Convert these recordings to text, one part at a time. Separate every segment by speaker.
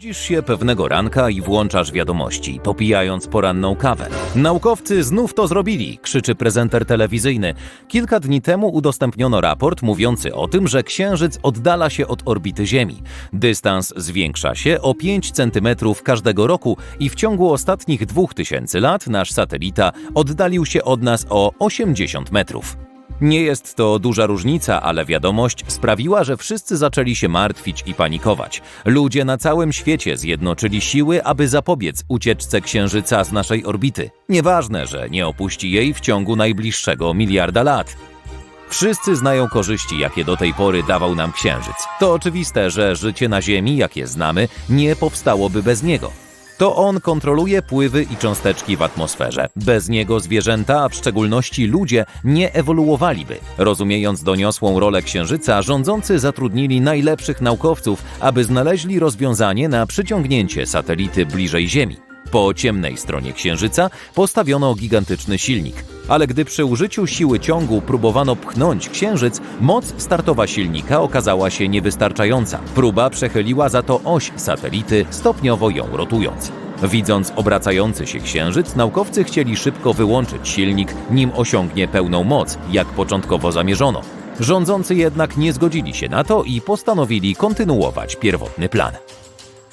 Speaker 1: Budzisz się pewnego ranka i włączasz wiadomości, popijając poranną kawę. Naukowcy znów to zrobili, krzyczy prezenter telewizyjny. Kilka dni temu udostępniono raport mówiący o tym, że Księżyc oddala się od orbity Ziemi. Dystans zwiększa się o 5 cm każdego roku i w ciągu ostatnich 2000 lat nasz satelita oddalił się od nas o 80 metrów. Nie jest to duża różnica, ale wiadomość sprawiła, że wszyscy zaczęli się martwić i panikować. Ludzie na całym świecie zjednoczyli siły, aby zapobiec ucieczce Księżyca z naszej orbity. Nieważne, że nie opuści jej w ciągu najbliższego miliarda lat. Wszyscy znają korzyści, jakie do tej pory dawał nam Księżyc. To oczywiste, że życie na Ziemi, jakie znamy, nie powstałoby bez niego. To on kontroluje pływy i cząsteczki w atmosferze. Bez niego zwierzęta, a w szczególności ludzie, nie ewoluowaliby. Rozumiejąc doniosłą rolę Księżyca, rządzący zatrudnili najlepszych naukowców, aby znaleźli rozwiązanie na przyciągnięcie satelity bliżej Ziemi. Po ciemnej stronie Księżyca postawiono gigantyczny silnik, ale gdy przy użyciu siły ciągu próbowano pchnąć Księżyc, moc startowa silnika okazała się niewystarczająca. Próba przechyliła za to oś satelity, stopniowo ją rotując. Widząc obracający się Księżyc, naukowcy chcieli szybko wyłączyć silnik, nim osiągnie pełną moc, jak początkowo zamierzono. Rządzący jednak nie zgodzili się na to i postanowili kontynuować pierwotny plan.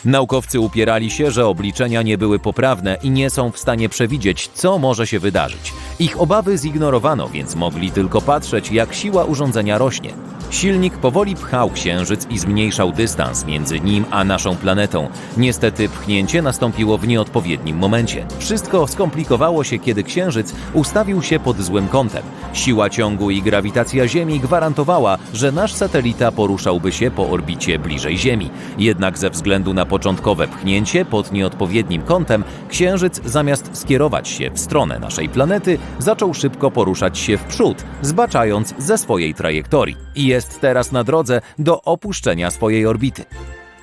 Speaker 1: Naukowcy upierali się, że obliczenia nie były poprawne i nie są w stanie przewidzieć, co może się wydarzyć. Ich obawy zignorowano, więc mogli tylko patrzeć, jak siła urządzenia rośnie. Silnik powoli pchał księżyc i zmniejszał dystans między nim a naszą planetą. Niestety pchnięcie nastąpiło w nieodpowiednim momencie. Wszystko skomplikowało się, kiedy księżyc ustawił się pod złym kątem. Siła ciągu i grawitacja Ziemi gwarantowała, że nasz satelita poruszałby się po orbicie bliżej Ziemi. Jednak ze względu na początkowe pchnięcie pod nieodpowiednim kątem, księżyc zamiast skierować się w stronę naszej planety, zaczął szybko poruszać się w przód, zbaczając ze swojej trajektorii. I jest teraz na drodze do opuszczenia swojej orbity.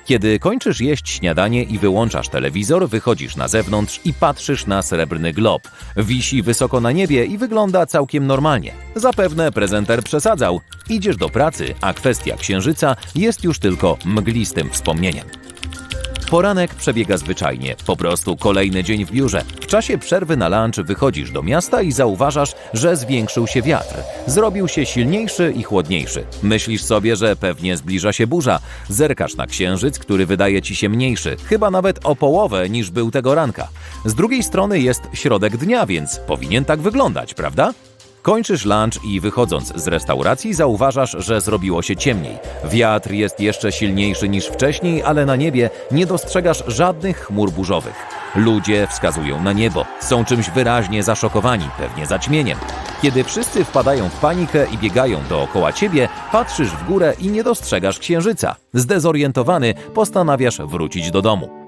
Speaker 1: Kiedy kończysz jeść śniadanie i wyłączasz telewizor, wychodzisz na zewnątrz i patrzysz na srebrny glob. Wisi wysoko na niebie i wygląda całkiem normalnie. Zapewne prezenter przesadzał. Idziesz do pracy, a kwestia księżyca jest już tylko mglistym wspomnieniem. Poranek przebiega zwyczajnie, po prostu kolejny dzień w biurze. W czasie przerwy na lunch wychodzisz do miasta i zauważasz, że zwiększył się wiatr. Zrobił się silniejszy i chłodniejszy. Myślisz sobie, że pewnie zbliża się burza. Zerkasz na księżyc, który wydaje ci się mniejszy, chyba nawet o połowę niż był tego ranka. Z drugiej strony jest środek dnia, więc powinien tak wyglądać, prawda? Kończysz lunch i wychodząc z restauracji zauważasz, że zrobiło się ciemniej. Wiatr jest jeszcze silniejszy niż wcześniej, ale na niebie nie dostrzegasz żadnych chmur burzowych. Ludzie wskazują na niebo, są czymś wyraźnie zaszokowani, pewnie zaćmieniem. Kiedy wszyscy wpadają w panikę i biegają dookoła ciebie, patrzysz w górę i nie dostrzegasz księżyca. Zdezorientowany postanawiasz wrócić do domu.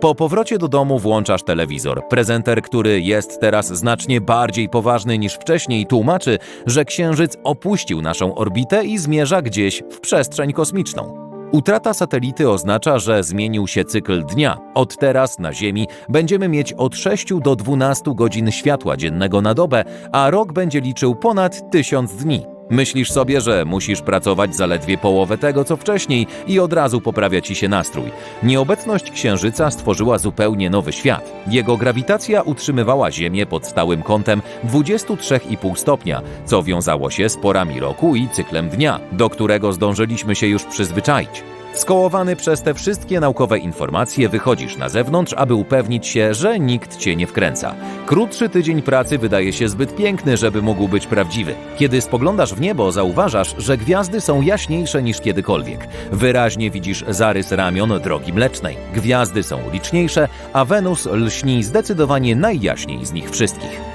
Speaker 1: Po powrocie do domu włączasz telewizor. Prezenter, który jest teraz znacznie bardziej poważny niż wcześniej, tłumaczy, że Księżyc opuścił naszą orbitę i zmierza gdzieś w przestrzeń kosmiczną. Utrata satelity oznacza, że zmienił się cykl dnia. Od teraz na Ziemi będziemy mieć od 6 do 12 godzin światła dziennego na dobę, a rok będzie liczył ponad 1000 dni. Myślisz sobie, że musisz pracować zaledwie połowę tego, co wcześniej i od razu poprawia ci się nastrój. Nieobecność Księżyca stworzyła zupełnie nowy świat. Jego grawitacja utrzymywała Ziemię pod stałym kątem 23,5 stopnia, co wiązało się z porami roku i cyklem dnia, do którego zdążyliśmy się już przyzwyczaić. Skołowany przez te wszystkie naukowe informacje wychodzisz na zewnątrz, aby upewnić się, że nikt cię nie wkręca. Krótszy tydzień pracy wydaje się zbyt piękny, żeby mógł być prawdziwy. Kiedy spoglądasz w niebo, zauważasz, że gwiazdy są jaśniejsze niż kiedykolwiek. Wyraźnie widzisz zarys ramion drogi mlecznej. Gwiazdy są liczniejsze, a Wenus lśni zdecydowanie najjaśniej z nich wszystkich.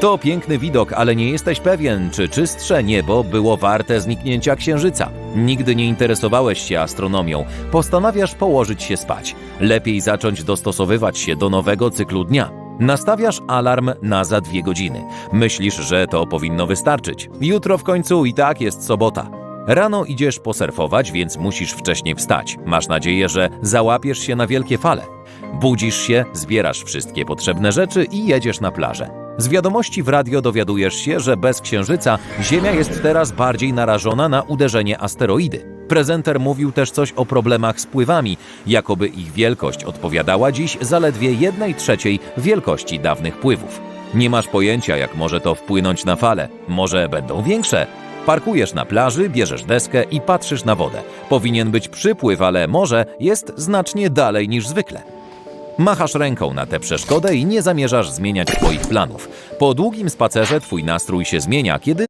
Speaker 1: To piękny widok, ale nie jesteś pewien, czy czystsze niebo było warte zniknięcia księżyca. Nigdy nie interesowałeś się astronomią, postanawiasz położyć się spać. Lepiej zacząć dostosowywać się do nowego cyklu dnia. Nastawiasz alarm na za dwie godziny. Myślisz, że to powinno wystarczyć. Jutro w końcu i tak jest sobota. Rano idziesz posurfować, więc musisz wcześniej wstać. Masz nadzieję, że załapiesz się na wielkie fale. Budzisz się, zbierasz wszystkie potrzebne rzeczy i jedziesz na plażę. Z wiadomości w radio dowiadujesz się, że bez księżyca Ziemia jest teraz bardziej narażona na uderzenie asteroidy. Prezenter mówił też coś o problemach z pływami, jakoby ich wielkość odpowiadała dziś zaledwie 1 trzeciej wielkości dawnych pływów. Nie masz pojęcia, jak może to wpłynąć na fale. Może będą większe. Parkujesz na plaży, bierzesz deskę i patrzysz na wodę. Powinien być przypływ, ale morze jest znacznie dalej niż zwykle. Machasz ręką na tę przeszkodę i nie zamierzasz zmieniać twoich planów. Po długim spacerze twój nastrój się zmienia, kiedy